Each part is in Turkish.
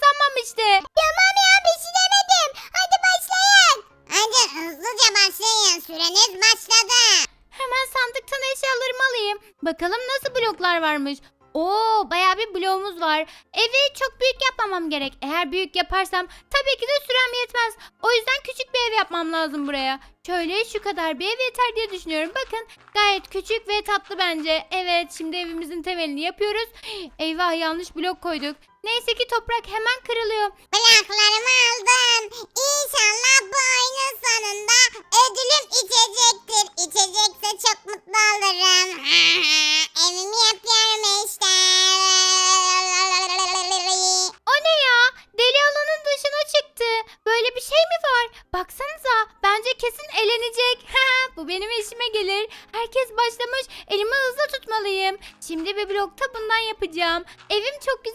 kazanmamıştı. Tamam ya bir şey demedim. Hadi başlayın. Hadi hızlıca başlayın. Süreniz başladı. Hemen sandıktan eşyalarımı alayım. Bakalım nasıl bloklar varmış. Oo, bayağı bir bloğumuz var. Evi çok büyük yapmamam gerek. Eğer büyük yaparsam tabii ki de sürem yetmez. O yüzden küçük bir ev yapmam lazım buraya. Şöyle şu kadar bir ev yeter diye düşünüyorum. Bakın gayet küçük ve tatlı bence. Evet şimdi evimizin temelini yapıyoruz. Eyvah yanlış blok koyduk. Neyse ki toprak hemen kırılıyor. Plaklarımı aldım. İnşallah bu oyunun sonunda ödülüm içecektir. İçecekse çok mutlu olurum.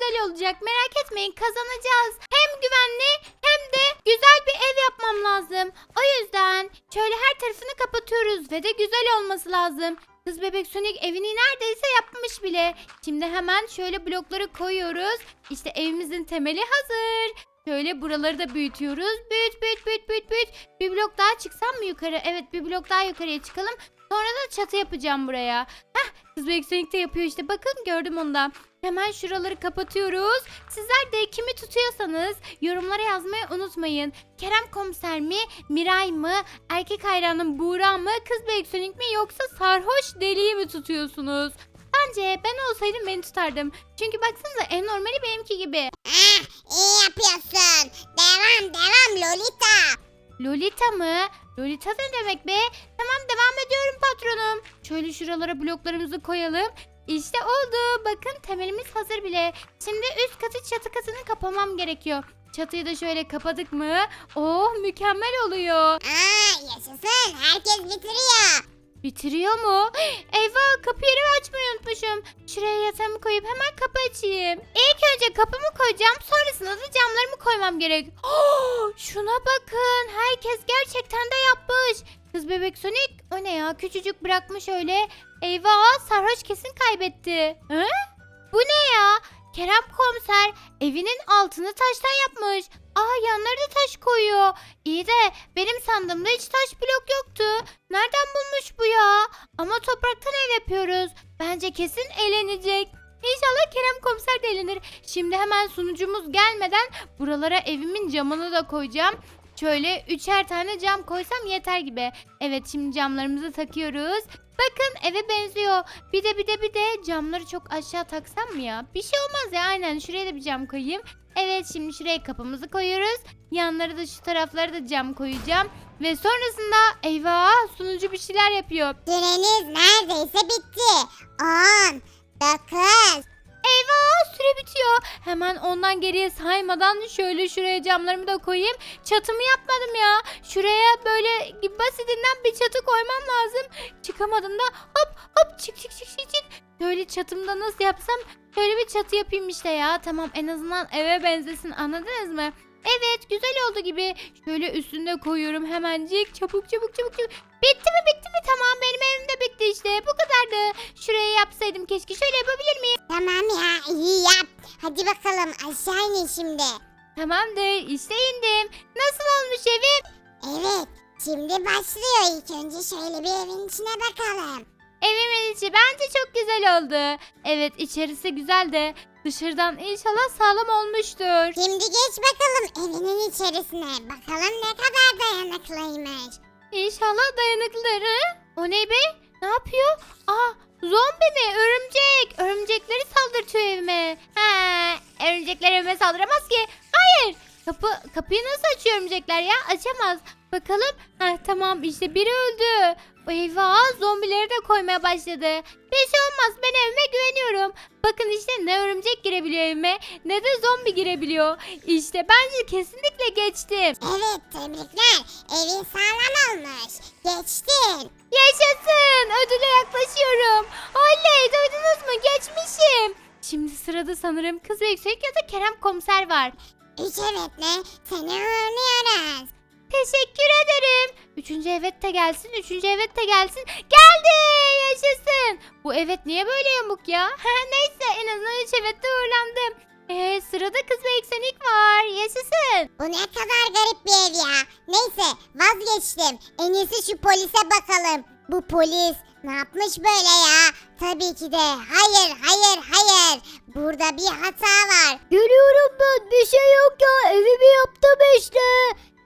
güzel olacak. Merak etmeyin kazanacağız. Hem güvenli hem de güzel bir ev yapmam lazım. O yüzden şöyle her tarafını kapatıyoruz ve de güzel olması lazım. Kız bebek Sonic evini neredeyse yapmış bile. Şimdi hemen şöyle blokları koyuyoruz. İşte evimizin temeli hazır. Şöyle buraları da büyütüyoruz. Büyüt büyüt büyüt büyüt büyüt. Bir blok daha çıksam mı yukarı? Evet bir blok daha yukarıya çıkalım. Sonra da çatı yapacağım buraya. Kız bebek Sonic de yapıyor işte. Bakın gördüm ondan. Hemen şuraları kapatıyoruz. Sizler de kimi tutuyorsanız yorumlara yazmayı unutmayın. Kerem komiser mi, Miray mı, erkek hayranım Buğra mı, kız Sonic mi yoksa sarhoş deliği mi tutuyorsunuz? Bence ben olsaydım beni tutardım. Çünkü baksanıza en normali benimki gibi. Ah, iyi yapıyorsun. Devam devam Lolita. Lolita mı? Lolita ne demek be? Tamam devam ediyorum patronum. Şöyle şuralara bloklarımızı koyalım. İşte oldu. Bakın temelimiz hazır bile. Şimdi üst katı çatı katını kapamam gerekiyor. Çatıyı da şöyle kapadık mı? Oh mükemmel oluyor. Aa, yaşasın. Herkes bitiriyor. Bitiriyor mu? Eyvah kapı yerimi açmayı unutmuşum. Şuraya yatağımı koyup hemen kapı açayım. İlk önce kapımı koyacağım sonrasında da camlarımı koymam gerek. Oh, şuna bakın herkes gerçekten de yapmış. Kız bebek Sonic o ne ya küçücük bırakmış öyle. Eyvah sarhoş kesin kaybetti. Hı? Bu ne ya? Kerem komiser evinin altını taştan yapmış. Aa yanları da taş koyuyor. İyi de benim sandığımda hiç taş blok yoktu. Nereden bulmuş bu ya? Ama topraktan ev yapıyoruz. Bence kesin eğlenecek. İnşallah Kerem komiser de eğlenir. Şimdi hemen sunucumuz gelmeden buralara evimin camını da koyacağım. Şöyle üçer tane cam koysam yeter gibi. Evet şimdi camlarımızı takıyoruz. Bakın eve benziyor. Bir de bir de bir de camları çok aşağı taksam mı ya? Bir şey olmaz ya aynen şuraya da bir cam koyayım. Evet şimdi şuraya kapımızı koyuyoruz. Yanları da şu taraflara da cam koyacağım. Ve sonrasında eyvah sunucu bir şeyler yapıyor. Süreniz neredeyse bitti. 10, 9, Eyvah süre bitiyor. Hemen ondan geriye saymadan şöyle şuraya camlarımı da koyayım. Çatımı yapmadım ya. Şuraya böyle basitinden bir çatı koymam lazım. Çıkamadım da hop hop çık çık çık çık çık. Böyle çatımda nasıl yapsam şöyle bir çatı yapayım işte ya. Tamam en azından eve benzesin anladınız mı? Evet güzel oldu gibi. Şöyle üstünde koyuyorum hemencik. Çabuk çabuk çabuk çabuk. Bitti mi bitti mi? Tamam benim evim de bitti işte. Bu kadardı. Şuraya yapsaydım keşke. Şöyle yapabilir miyim? Tamam ya iyi yap. Hadi bakalım aşağı inin şimdi. Tamamdır işte indim. Nasıl olmuş evim? Evet şimdi başlıyor. İlk önce şöyle bir evin içine bakalım. Evimin içi bence çok güzel oldu. Evet içerisi güzel de dışarıdan inşallah sağlam olmuştur. Şimdi geç bakalım evinin içerisine. Bakalım ne kadar dayanıklıymış. İnşallah dayanıklıdır. Hı? O ne be? Ne yapıyor? Aa zombi mi? Örümcek. Örümcekleri saldırtıyor evime. He, örümcekler evime saldıramaz ki. Hayır. Kapı kapıyı nasıl açıyor örümcekler ya? Açamaz. Bakalım. Heh, tamam işte biri öldü. Eyvah zombileri de koymaya başladı. Bir şey olmaz ben evime güveniyorum. Bakın işte ne örümcek girebiliyor evime ne de zombi girebiliyor. İşte bence kesinlikle geçtim. Evet tebrikler. Evin sağlam olmuş. Geçtin. Yaşasın ödüle yaklaşıyorum. Oley duydunuz mu geçmişim. Şimdi sırada sanırım kız ve yüksek ya da Kerem komiser var. Üç evetle seni uğurluyoruz. Teşekkür ederim. Üçüncü evet de gelsin. Üçüncü evet de gelsin. Geldi. Yaşasın. Bu evet niye böyle yamuk ya? Neyse en azından üç evet de uğurlandım. Ee, sırada kız ve yükselik var. Yaşasın. Bu ne kadar garip bir ev ya. Neyse vazgeçtim. En iyisi şu polise bakalım. Bu polis ne yapmış böyle ya? Tabii ki de hayır hayır hayır. Burada bir hata var. Görüyorum ben. Bir şey yok ya. Evimi yaptım işte.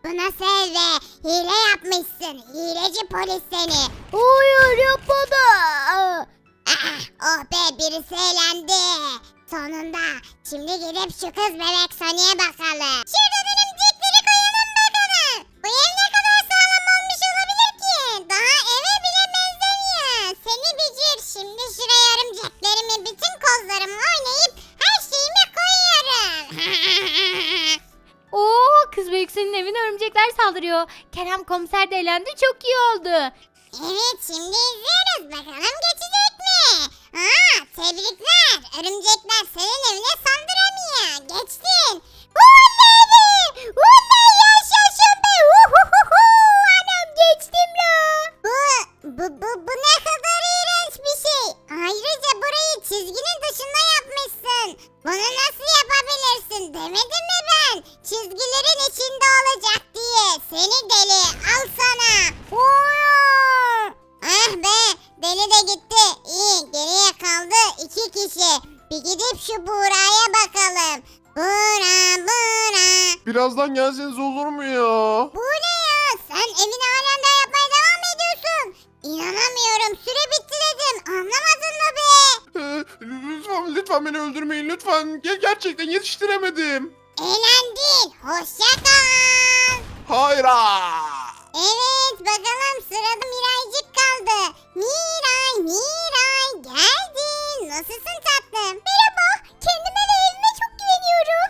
Bu nasıl ev be? Hile yapmışsın. Hileci polis seni. Hayır yapmadı. Ah, oh be birisi eğlendi. Sonunda. Şimdi gidip şu kız bebek Sony'e bakalım. Şurada örümcekleri Oo kız ve yükselin evine örümcekler saldırıyor. Kerem komiser de eğlendi. Çok iyi oldu. Evet şimdi izliyoruz bakalım geçecek mi? Aa tebrikler örümcekler senin evine saldıramıyor geçtin. Oley be! Oley yaşasın be! Uhuhuhu! Anam geçtim la. Bu, bu, bu, bu ne kadar iğrenç bir şey. Ayrıca burayı çizginin dışında yapmışsın. Bunu nasıl yapabilirsin demedim mi ben? Çizgilerin içinde olacak diye. Seni deli al sana. Ah be deli de gitti. İyi geriye kaldı iki kişi. Bir gidip şu Buğra'ya bakalım. Buğra Buğra. Birazdan gelseniz olur mu ya? Bu İnanamıyorum süre bitti dedim. Anlamadın mı be? Ee, lütfen lütfen beni öldürmeyin lütfen. Ge- gerçekten yetiştiremedim. Eğlendin. Hoşça kal. Hayır. aa! Evet bakalım sırada Miraycık kaldı. Miray, Miray geldin. Nasılsın tatlım? Merhaba. Kendime ve evime çok güveniyorum.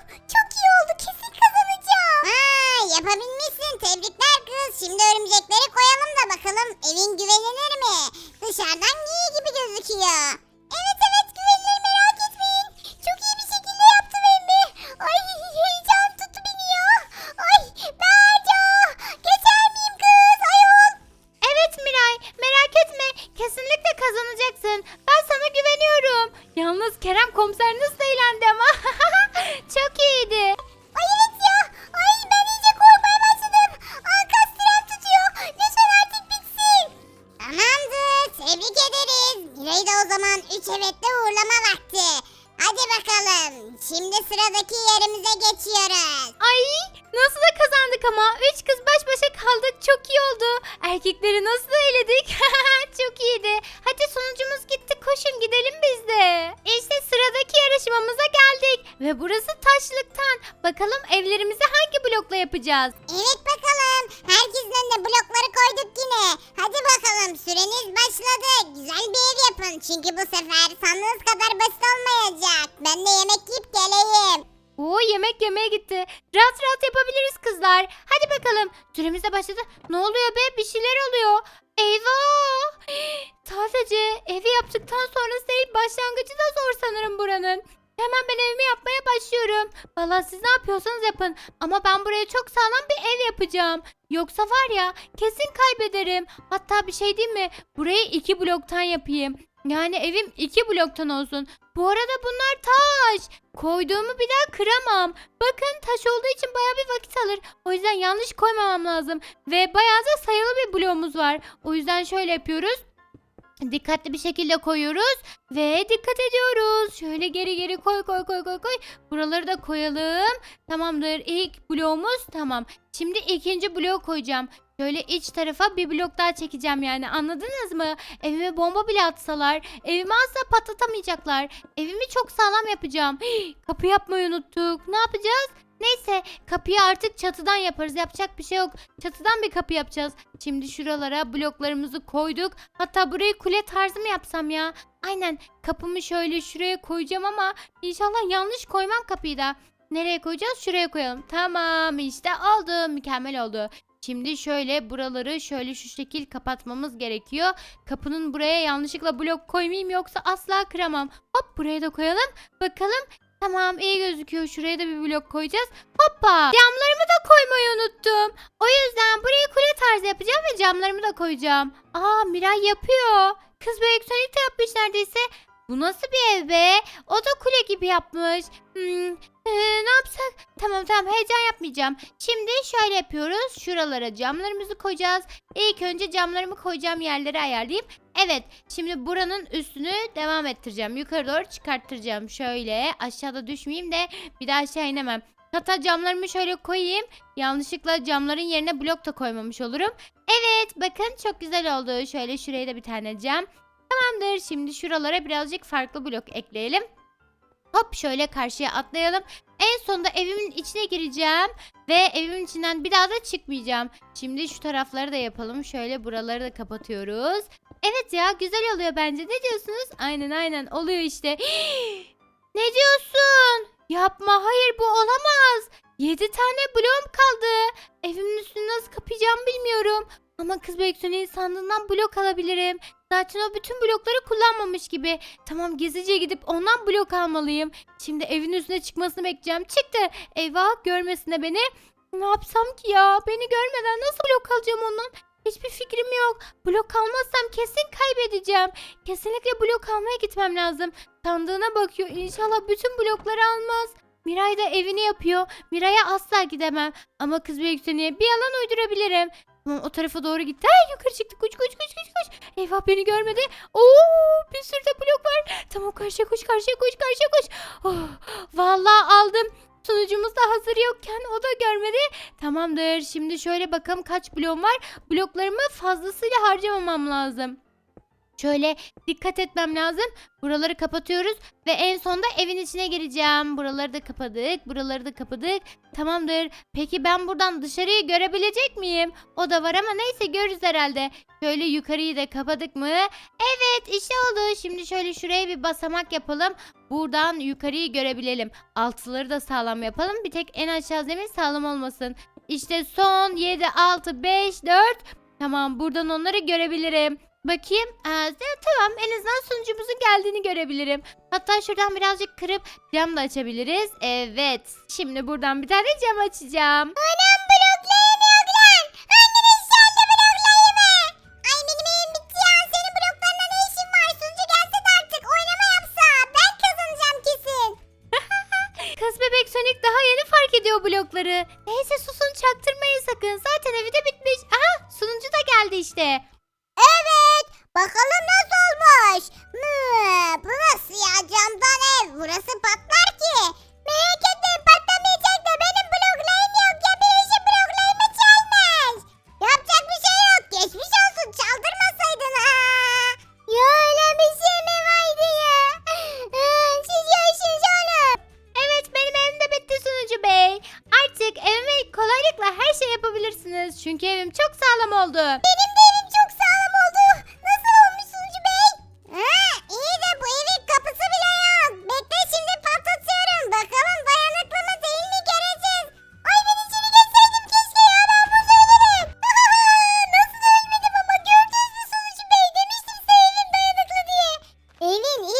Zaman 3 evetle uğurlama vakti. Hadi bakalım. Şimdi sıradaki yerimize geçiyoruz. Ay nasıl da kazandık ama. Üç kız baş başa kaldık. Çok iyi oldu. Erkekleri nasıl eledik? Çok iyiydi. Hadi sonucumuz gitti. Koşun gidelim biz de. İşte sıradaki yarışmamıza geldik. Ve burası taşlıktan. Bakalım evlerimizi hangi blokla yapacağız? Evet bakalım. Herkesin önüne blokları koyduk yine. Hadi bakalım süreniz başladı. Güzel bir ev yapın. Çünkü bu sefer sandığınız kadar basit olmayacak. Ben de yemek yiyip geleyim. Oo yemek yemeye gitti. Rahat rahat yapabiliriz kızlar. Hadi bakalım. Süremiz de başladı. Ne oluyor be? Bir şeyler oluyor. Eyvah! Sadece evi yaptıktan sonrası değil başlangıcı da zor sanırım buranın. Hemen ben evimi yapmaya başlıyorum. Valla siz ne yapıyorsanız yapın. Ama ben buraya çok sağlam bir ev yapacağım. Yoksa var ya kesin kaybederim. Hatta bir şey diyeyim mi? Burayı iki bloktan yapayım. Yani evim iki bloktan olsun. Bu arada bunlar taş. Koyduğumu bir daha kıramam. Bakın taş olduğu için baya bir vakit alır. O yüzden yanlış koymamam lazım. Ve bayağı da sayılı bir bloğumuz var. O yüzden şöyle yapıyoruz. Dikkatli bir şekilde koyuyoruz ve dikkat ediyoruz. Şöyle geri geri koy koy koy koy koy. Buraları da koyalım. Tamamdır. İlk bloğumuz tamam. Şimdi ikinci bloğu koyacağım. Şöyle iç tarafa bir blok daha çekeceğim yani anladınız mı? Evime bomba bile atsalar evimi asla patlatamayacaklar. Evimi çok sağlam yapacağım. Hii, kapı yapmayı unuttuk. Ne yapacağız? Neyse kapıyı artık çatıdan yaparız. Yapacak bir şey yok. Çatıdan bir kapı yapacağız. Şimdi şuralara bloklarımızı koyduk. Hatta burayı kule tarzı mı yapsam ya? Aynen kapımı şöyle şuraya koyacağım ama inşallah yanlış koymam kapıyı da. Nereye koyacağız? Şuraya koyalım. Tamam işte oldu. Mükemmel oldu. Şimdi şöyle buraları şöyle şu şekil kapatmamız gerekiyor. Kapının buraya yanlışlıkla blok koymayayım yoksa asla kıramam. Hop buraya da koyalım. Bakalım. Tamam iyi gözüküyor. Şuraya da bir blok koyacağız. Hoppa. Camlarımı da koymayı unuttum. O yüzden burayı kule tarzı yapacağım ve camlarımı da koyacağım. Aa Miray yapıyor. Kız bebek Sonic de yapmış neredeyse. Bu nasıl bir ev be? O da kule gibi yapmış. Hmm, ee, ne yapsak? Tamam tamam heyecan yapmayacağım. Şimdi şöyle yapıyoruz. Şuralara camlarımızı koyacağız. İlk önce camlarımı koyacağım yerleri ayarlayayım. Evet şimdi buranın üstünü devam ettireceğim. Yukarı doğru çıkarttıracağım. Şöyle aşağıda düşmeyeyim de bir daha aşağı inemem. Hatta camlarımı şöyle koyayım. Yanlışlıkla camların yerine blok da koymamış olurum. Evet bakın çok güzel oldu. Şöyle şuraya da bir tane cam. Tamamdır. Şimdi şuralara birazcık farklı blok ekleyelim. Hop şöyle karşıya atlayalım. En sonunda evimin içine gireceğim ve evimin içinden bir daha da çıkmayacağım. Şimdi şu tarafları da yapalım. Şöyle buraları da kapatıyoruz. Evet ya güzel oluyor bence. Ne diyorsunuz? Aynen aynen oluyor işte. ne diyorsun? Yapma hayır bu olamaz. 7 tane bloğum kaldı. Evimin üstünü nasıl kapayacağımı bilmiyorum. Ama kız Beksun'un sandığından blok alabilirim. Zaten o bütün blokları kullanmamış gibi. Tamam gizlice gidip ondan blok almalıyım. Şimdi evin üstüne çıkmasını bekleyeceğim. Çıktı. Eyvah görmesine beni. Ne yapsam ki ya? Beni görmeden nasıl blok alacağım ondan? Hiçbir fikrim yok. Blok almazsam kesin kaybedeceğim. Kesinlikle blok almaya gitmem lazım. Sandığına bakıyor. İnşallah bütün blokları almaz. Miray da evini yapıyor. Miray'a asla gidemem. Ama kız büyükseniye bir yalan uydurabilirim. Tamam o tarafa doğru gitti. Ay, yukarı çıktı. Koş koş koş koş koş. Eyvah beni görmedi. Oo bir sürü de blok var. Tamam karşıya koş karşıya koş karşıya koş. Oh, vallahi aldım. Sunucumuz da hazır yokken o da görmedi. Tamamdır. Şimdi şöyle bakalım kaç bloğum var. Bloklarımı fazlasıyla harcamamam lazım. Şöyle dikkat etmem lazım. Buraları kapatıyoruz ve en sonda evin içine gireceğim. Buraları da kapadık. Buraları da kapadık. Tamamdır. Peki ben buradan dışarıyı görebilecek miyim? O da var ama neyse görürüz herhalde. Şöyle yukarıyı da kapadık mı? Evet işte oldu. Şimdi şöyle şuraya bir basamak yapalım. Buradan yukarıyı görebilelim. Altıları da sağlam yapalım. Bir tek en aşağı zemin sağlam olmasın. İşte son 7, 6, 5, 4. Tamam buradan onları görebilirim. Bakayım. Aa, tamam en azından sunucumuzun geldiğini görebilirim. Hatta şuradan birazcık kırıp cam da açabiliriz. Evet. Şimdi buradan bir tane cam açacağım. Anam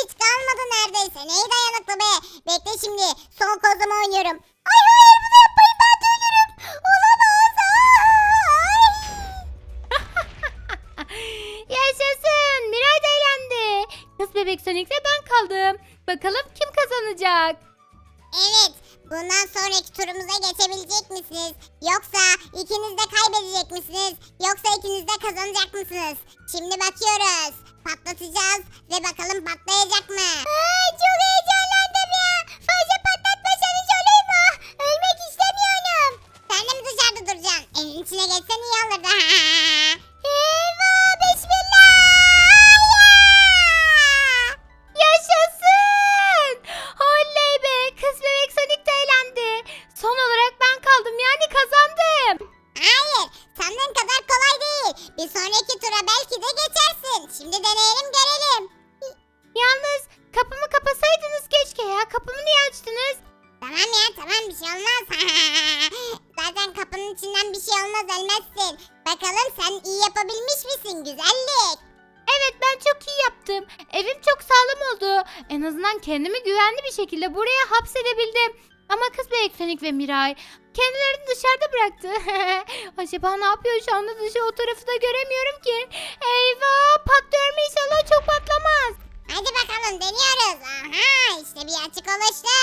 hiç kalmadı neredeyse. Neyi dayanıklı be? Bekle şimdi son kozumu oynuyorum. Ay hayır bunu yapmayın ben de ölürüm. Olamaz. Ay. Yaşasın. Miray da eğlendi. Kız bebek Sonic'le ben kaldım. Bakalım kim kazanacak? Evet. Bundan sonraki turumuza geçebilecek misiniz? Yoksa ikiniz de kaybedecek misiniz? Yoksa ikiniz de kazanacak mısınız? Şimdi bakıyoruz. Patlatacağız ve bakalım patlayacak mı? Ay çok heyecanlandım ya. Fazla patlatmasanız olur mu? Ölmek istemiyorum. Sen de mi dışarıda duracaksın? Evin içine geçsen iyi olurdu. güvenli bir şekilde buraya hapsedebildim. Ama kız Elektronik ve Miray kendilerini dışarıda bıraktı. Acaba ne yapıyor şu anda dışı o tarafı da göremiyorum ki. Eyvah patlıyorum inşallah çok patlamaz. Hadi bakalım deniyoruz. Aha işte bir açık oluştu.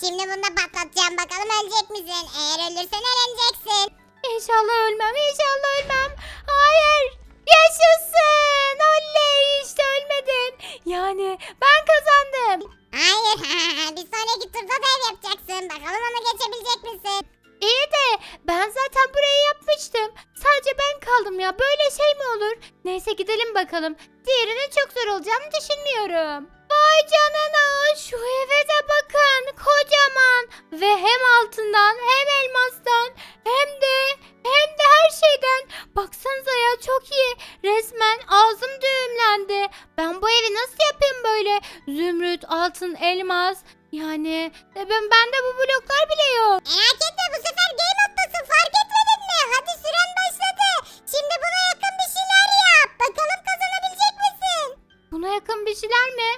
Şimdi bunu da patlatacağım bakalım ölecek misin? Eğer ölürsen eleneceksin. İnşallah ölmem inşallah ölmem. Hayır yaşasın. Oley işte ölmedim. Yani ben kazandım. Hayır bir sonraki turda da ev yapacaksın. Bakalım onu geçebilecek misin? İyi de ben zaten burayı yapmıştım. Sadece ben kaldım ya. Böyle şey mi olur? Neyse gidelim bakalım. Diğerinin çok zor olacağını düşünmüyorum. Vay canına şu eve de bakın. Kocaman. Ve hem altından hem elmastan hem de hem de her şeyden. Baksanıza ya çok iyi. Resmen ağzım düğümlendi. Ben bu evi nasıl yapayım böyle? Zümrüt, altın, elmas. Yani e, ben bende bu bloklar bile yok. Merak etme bu sefer game moddasın fark etmedin mi? Hadi süren başladı. Şimdi buna yakın bir şeyler yap. Bakalım kazanabilecek misin? Buna yakın bir şeyler mi?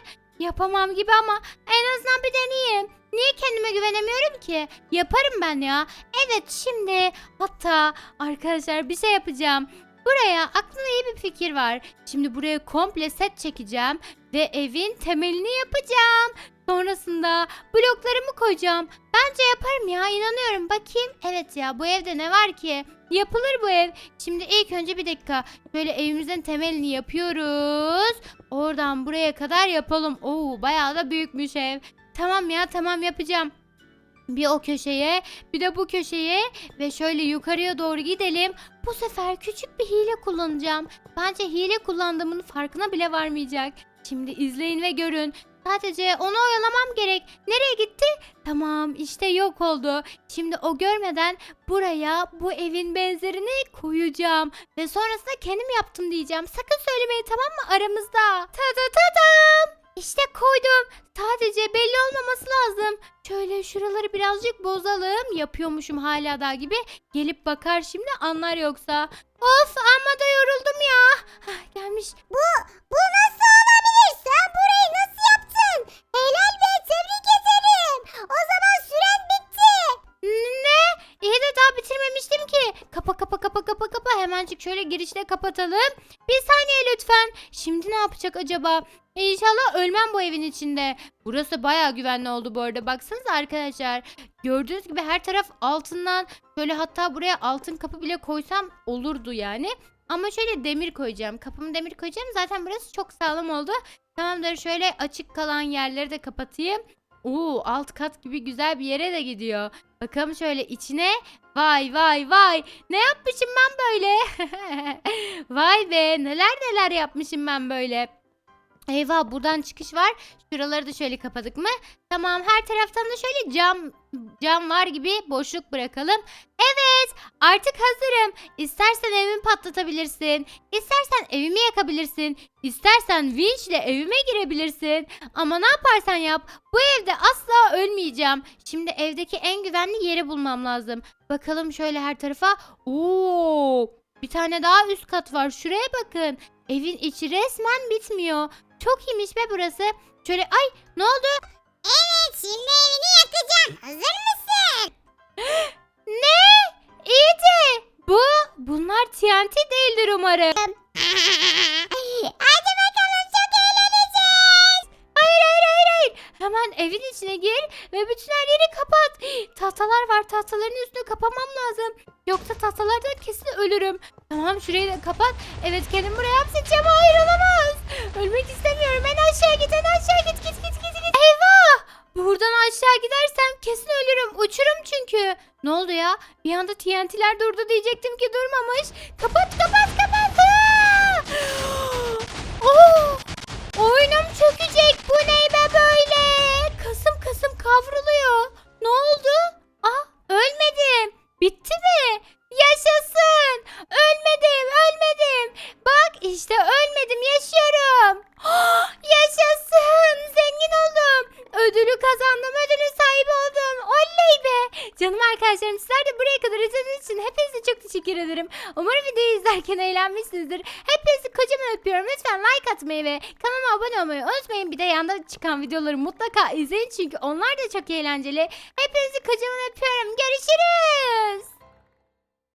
Yapamam gibi ama en azından bir deneyeyim. Niye kendime güvenemiyorum ki? Yaparım ben ya. Evet şimdi hatta arkadaşlar bir şey yapacağım. Buraya aklımda iyi bir fikir var. Şimdi buraya komple set çekeceğim ve evin temelini yapacağım. Sonrasında bloklarımı koyacağım. Bence yaparım ya inanıyorum. Bakayım. Evet ya bu evde ne var ki? Yapılır bu ev. Şimdi ilk önce bir dakika. Böyle evimizin temelini yapıyoruz. Oradan buraya kadar yapalım. Oo bayağı da büyükmüş ev. Tamam ya tamam yapacağım. Bir o köşeye bir de bu köşeye ve şöyle yukarıya doğru gidelim. Bu sefer küçük bir hile kullanacağım. Bence hile kullandığımın farkına bile varmayacak. Şimdi izleyin ve görün. Sadece onu oyalamam gerek. Nereye gitti? Tamam işte yok oldu. Şimdi o görmeden buraya bu evin benzerini koyacağım. Ve sonrasında kendim yaptım diyeceğim. Sakın söylemeyin tamam mı aramızda. Tada tadam. İşte koydum. Sadece belli olmaması lazım. Şöyle şuraları birazcık bozalım. Yapıyormuşum hala daha gibi. Gelip bakar şimdi anlar yoksa. Of amma da yoruldum ya. Hah, gelmiş. Bu, bu nasıl olabilir? Sen burayı nasıl yaptın? Helal be tebrik ederim. O zaman süren bitti. Ne? İyi de daha bitirmemiştim ki. Kapa kapa kapa kapa kapa. Hemencik şöyle girişte kapatalım. Bir saniye lütfen. Şimdi ne yapacak acaba? İnşallah ölmem bu evin içinde. Burası baya güvenli oldu bu arada. Baksanıza arkadaşlar. Gördüğünüz gibi her taraf altından. Şöyle hatta buraya altın kapı bile koysam olurdu yani. Ama şöyle demir koyacağım. Kapımı demir koyacağım. Zaten burası çok sağlam oldu. Tamamdır şöyle açık kalan yerleri de kapatayım. Oo alt kat gibi güzel bir yere de gidiyor. Bakalım şöyle içine. Vay vay vay. Ne yapmışım ben böyle? vay be neler neler yapmışım ben böyle. Eyvah buradan çıkış var. Şuraları da şöyle kapadık mı? Tamam her taraftan da şöyle cam cam var gibi boşluk bırakalım. Evet artık hazırım. İstersen evimi patlatabilirsin. İstersen evimi yakabilirsin. İstersen vinçle evime girebilirsin. Ama ne yaparsan yap bu evde asla ölmeyeceğim. Şimdi evdeki en güvenli yeri bulmam lazım. Bakalım şöyle her tarafa. Oo! Bir tane daha üst kat var. Şuraya bakın. Evin içi resmen bitmiyor. Çok iyiymiş be burası. Şöyle ay ne oldu? Evet şimdi evini yakacağım. Hazır mısın? Ne? İyi de bu bunlar TNT değildir umarım. Hadi bakalım çok eğleneceğiz. Hayır hayır hayır hayır. Hemen evin içine gir ve bütün her yeri kapat. Tahtalar var tahtaların üstünü kapamam lazım. Yoksa tahtalardan kesin ölürüm. Tamam şurayı da kapat. Evet kendimi buraya hapsedeceğim. Hayır olamaz. Ölmek istemiyorum. En aşağı git en aşağı git git git git. git. Eyvah. Buradan aşağı gidersem kesin ölürüm. Uçurum çünkü. Ne oldu ya? Bir anda TNT'ler durdu diyecektim ki durmamış. Kapat kapat kapat. Aa! Oh! Oyunum çökecek. Atmayı ve kanalıma abone olmayı unutmayın. Bir de yanda çıkan videoları mutlaka izleyin çünkü onlar da çok eğlenceli. Hepinizi kocaman öpüyorum. Görüşürüz.